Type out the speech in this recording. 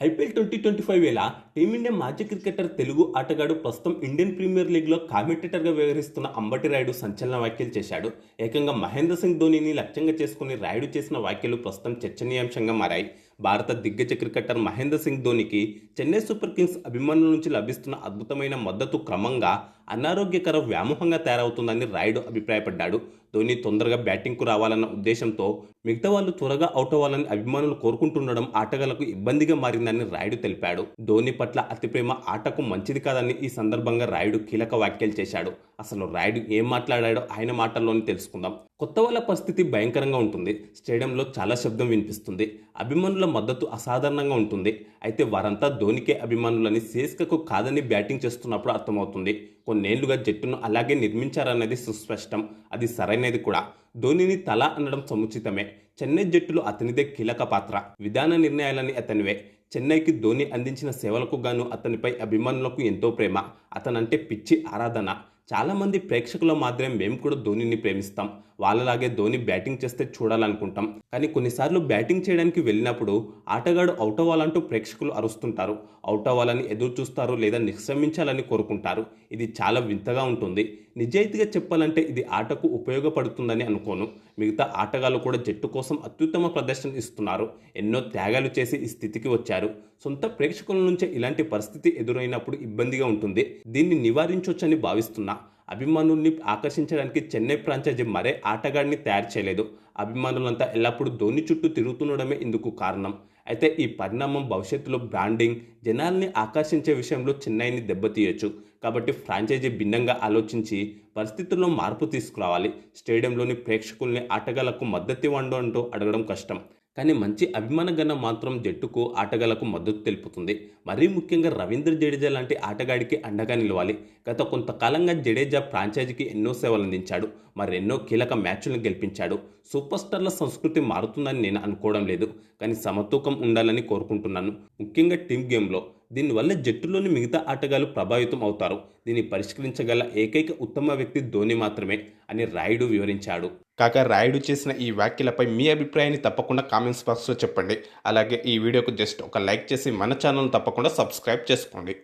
IPL twenty twenty five వేళ team India మాజీ cricketer Telugu ఆటగాడు ప్రస్తుతం ఇండియన్ ప్రీమియర్ లీగ్లో కామెంటేటర్గా వ్యవహరిస్తున్న అంబటి రాయుడు సంచలన వ్యాఖ్యలు చేశాడు. ఏకంగా మహేంద్ర సింగ్ ధోనిని లక్ష్యంగా చేసుకుని రాయుడు చేసిన వ్యాఖ్యలు ప్రస్తుతం చర్చనీయాంశంగా మారాయి. భారత దిగ్గజ క్రికెటర్ మహేంద్ర సింగ్ ధోనికి చెన్నై సూపర్ కింగ్స్ అభిమానుల నుంచి లభిస్తున్న అద్భుతమైన మద్దతు క్రమంగా అనారోగ్యకర వ్యామోహంగా తయారవుతుందని రాయుడు అభిప్రాయపడ్డాడు. ధోని తొందరగా బ్యాటింగ్కు రావాలన్న ఉద్దేశంతో మిగతా వాళ్ళు త్వరగా అవుట్ అవ్వాలని అభిమానులు కోరుకుంటుండడం ఆటగాళ్ళకు ఇబ్బందిగా మారిందని రాయుడు తెలిపాడు. ధోని పట్ల అతిప్రేమ ఆటకు మంచిది కాదని ఈ సందర్భంగా రాయుడు కీలక వ్యాఖ్యలు చేశాడు. అసలు రాయుడు ఏం మాట్లాడాడో ఆయన మాటల్లోనే తెలుసుకుందాం. కొత్త వాళ్ళ పరిస్థితి భయంకరంగా ఉంటుంది. స్టేడియంలో చాలా శబ్దం వినిపిస్తుంది. అభిమానుల మద్దతు అసాధారణంగా ఉంటుంది. అయితే వారంతా ధోనికే అభిమానులని సేస్కకు కాదని బ్యాటింగ్ చేస్తున్నప్పుడు అర్థమవుతుంది. కొన్నేళ్ళుగా జట్టును అలాగే నిర్మించారన్నది సుస్పష్టం. అది సరైనది కూడా. ధోనిని తల అనడం సముచితమే. చెన్నై జట్టులో అతనిదే కీలక పాత్ర. విధాన నిర్ణయాలని అతనివే. చెన్నైకి ధోని అందించిన సేవలకు గాను అతనిపై అభిమానులకు ఎంతో ప్రేమ. అతనంటే పిచ్చి ఆరాధన. చాలామంది ప్రేక్షకుల మాత్రమే మేము కూడా ధోనిని ప్రేమిస్తాం. వాళ్ళలాగే ధోని బ్యాటింగ్ చేస్తే చూడాలనుకుంటాం. కానీ కొన్నిసార్లు బ్యాటింగ్ చేయడానికి వెళ్ళినప్పుడు ఆటగాడు అవుట్ అవ్వాలంటూ ప్రేక్షకులు అరుస్తుంటారు. అవుట్ అవ్వాలని ఎదురు చూస్తారు లేదా నిశ్రమించాలని కోరుకుంటారు. ఇది చాలా వింతగా ఉంటుంది. నిజాయితీగా చెప్పాలంటే ఇది ఆటకు ఉపయోగపడుతుందని అనుకోను. మిగతా ఆటగాళ్ళు కూడా జట్టు కోసం అత్యుత్తమ ప్రదర్శన ఇస్తున్నారు. ఎన్నో త్యాగాలు చేసి ఈ స్థితికి వచ్చారు. సొంత ప్రేక్షకుల నుంచే ఇలాంటి పరిస్థితి ఎదురైనప్పుడు ఇబ్బందిగా ఉంటుంది. దీన్ని నివారించవచ్చని భావిస్తున్నా. అభిమానుల్ని ఆకర్షించడానికి చెన్నై ఫ్రాంచైజీ మరే ఆటగాడిని తయారు చేయలేదు. అభిమానులంతా ఎల్లప్పుడూ ధోని చుట్టూ తిరుగుతుండడమే ఇందుకు కారణం. అయితే ఈ పరిణామం భవిష్యత్తులో బ్రాండింగ్ జనాల్ని ఆకర్షించే విషయంలో చెన్నైని దెబ్బతీయొచ్చు. కాబట్టి ఫ్రాంచైజీ భిన్నంగా ఆలోచించి పరిస్థితుల్లో మార్పు తీసుకురావాలి. స్టేడియంలోని ప్రేక్షకుల్ని ఆటగాళ్ళకు మద్దతు ఇవ్వండి అంటూ అడగడం కష్టం. కానీ మంచి అభిమాన గణం మాత్రం జట్టుకు ఆటగాళ్ళకు మద్దతు తెలుపుతుంది. మరీ ముఖ్యంగా రవీంద్ర జడేజా లాంటి ఆటగాడికి అండగా నిలవాలి. గత కొంతకాలంగా జడేజా ఫ్రాంచైజీకి ఎన్నో సేవలు అందించాడు. మరెన్నో కీలక మ్యాచ్లను గెలిపించాడు. సూపర్ స్టార్ల సంస్కృతి మారుతుందని నేను అనుకోవడం లేదు. కానీ సమతూకం ఉండాలని కోరుకుంటున్నాను. ముఖ్యంగా టీమ్ గేమ్లో. దీనివల్ల జట్టులోని మిగతా ఆటగాళ్ళు ప్రభావితం అవుతారు. దీన్ని పరిష్కరించగల ఏకైక ఉత్తమ వ్యక్తి ధోని మాత్రమే అని రాయుడు వివరించాడు. కాక రాయుడు చేసిన ఈ వ్యాఖ్యలపై మీ అభిప్రాయాన్ని తప్పకుండా కామెంట్స్ బాక్స్లో చెప్పండి. అలాగే ఈ వీడియోకు జస్ట్ ఒక లైక్ చేసి మన ఛానల్ తప్పకుండా సబ్స్క్రైబ్ చేసుకోండి.